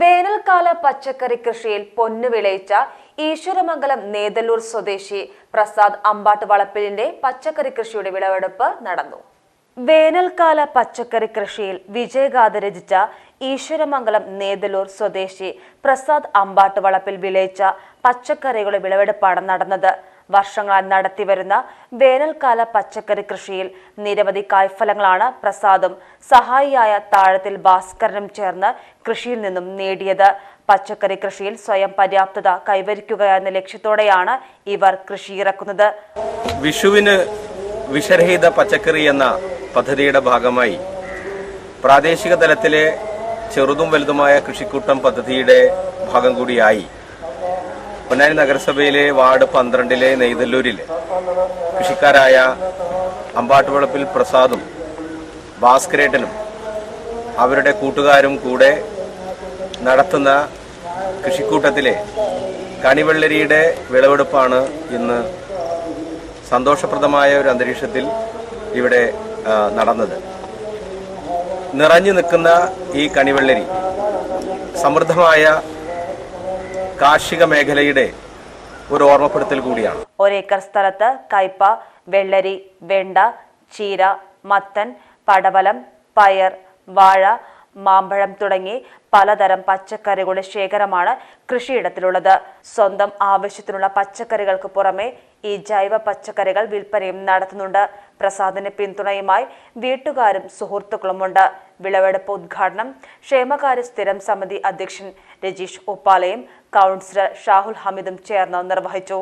വേനൽക്കാല പച്ചക്കറി കൃഷിയിൽ പൊന്നു വിളയിച്ച ഈശ്വരമംഗലം നേതല്ലൂർ സ്വദേശി പ്രസാദ് അമ്പാട്ട് വളപ്പിലിന്റെ പച്ചക്കറി കൃഷിയുടെ വിളവെടുപ്പ് നടന്നു. വേനൽക്കാല പച്ചക്കറി കൃഷിയിൽ വിജയഗാഥ രചിച്ച ഈശ്വരമംഗലം നേതലൂർ സ്വദേശി പ്രസാദ് അമ്പാട്ട് വളപ്പിൽ വിളയിച്ച പച്ചക്കറികളുടെ വിളവെടുപ്പാണ് നടന്നത്. വർഷങ്ങളായി നടത്തിവരുന്ന വേനൽക്കാല പച്ചക്കറി കൃഷിയിൽ നിരവധി കായ്ഫലങ്ങളാണ് പ്രസാദും സഹായിയായ താഴത്തിൽ ഭാസ്കരനും ചേർന്ന് കൃഷിയിൽ നിന്നും നേടിയത്. പച്ചക്കറി കൃഷിയിൽ സ്വയം പര്യാപ്തത കൈവരിക്കുക എന്ന ലക്ഷ്യത്തോടെയാണ് ഇവർ കൃഷി ഇറക്കുന്നത്. വിഷുവിന് വിഷരഹിത പച്ചക്കറി എന്ന പദ്ധതിയുടെ ഭാഗമായി പ്രാദേശിക തലത്തിലെ ചെറുതും വലുതുമായ കൃഷിക്കൂട്ടം പദ്ധതിയുടെ ഭാഗം കൂടിയായി പൊന്നാനി നഗരസഭയിലെ വാർഡ് പന്ത്രണ്ടിലെ നെയ്തല്ലൂരിലെ കൃഷിക്കാരായ അമ്പാട്ടുവളപ്പിൽ പ്രസാദും ഭാസ്കരേട്ടനും അവരുടെ കൂട്ടുകാരും കൂടെ നടത്തുന്ന കൃഷിക്കൂട്ടത്തിലെ കണിവെള്ളരിയുടെ വിളവെടുപ്പാണ് ഇന്ന് സന്തോഷപ്രദമായ ഒരു അന്തരീക്ഷത്തിൽ ഇവിടെ നടന്നത്. നിറഞ്ഞു നിൽക്കുന്ന ഈ കണിവെള്ളരി സമൃദ്ധമായ കാർഷിക മേഖലയുടെ ഒരു ഓർമ്മപ്പെടുത്തൽ കൂടിയാണ്. ഒരേക്കർ സ്ഥലത്ത് കയ്പ വെള്ളരി വെണ്ട ചീര മത്തൻ പടവലം പയർ വാഴ മാമ്പഴം തുടങ്ങി പലതരം പച്ചക്കറികളുടെ ശേഖരമാണ് കൃഷിയിടത്തിലുള്ളത്. സ്വന്തം ആവശ്യത്തിനുള്ള പച്ചക്കറികൾക്ക് പുറമെ ഈ ജൈവ പച്ചക്കറികൾ വിൽപ്പനയും നടത്തുന്നുണ്ട്. പ്രസാദിന് പിന്തുണയുമായി വീട്ടുകാരും സുഹൃത്തുക്കളുമുണ്ട്. വിളവെടുപ്പ് ഉദ്ഘാടനം ക്ഷേമകാര്യ സ്ഥിരം സമിതി അധ്യക്ഷൻ രജീഷ് ഉപ്പാലയും കൗൺസിലർ ഷാഹുൽ ഹമീദും ചേർന്ന് നിർവഹിച്ചു.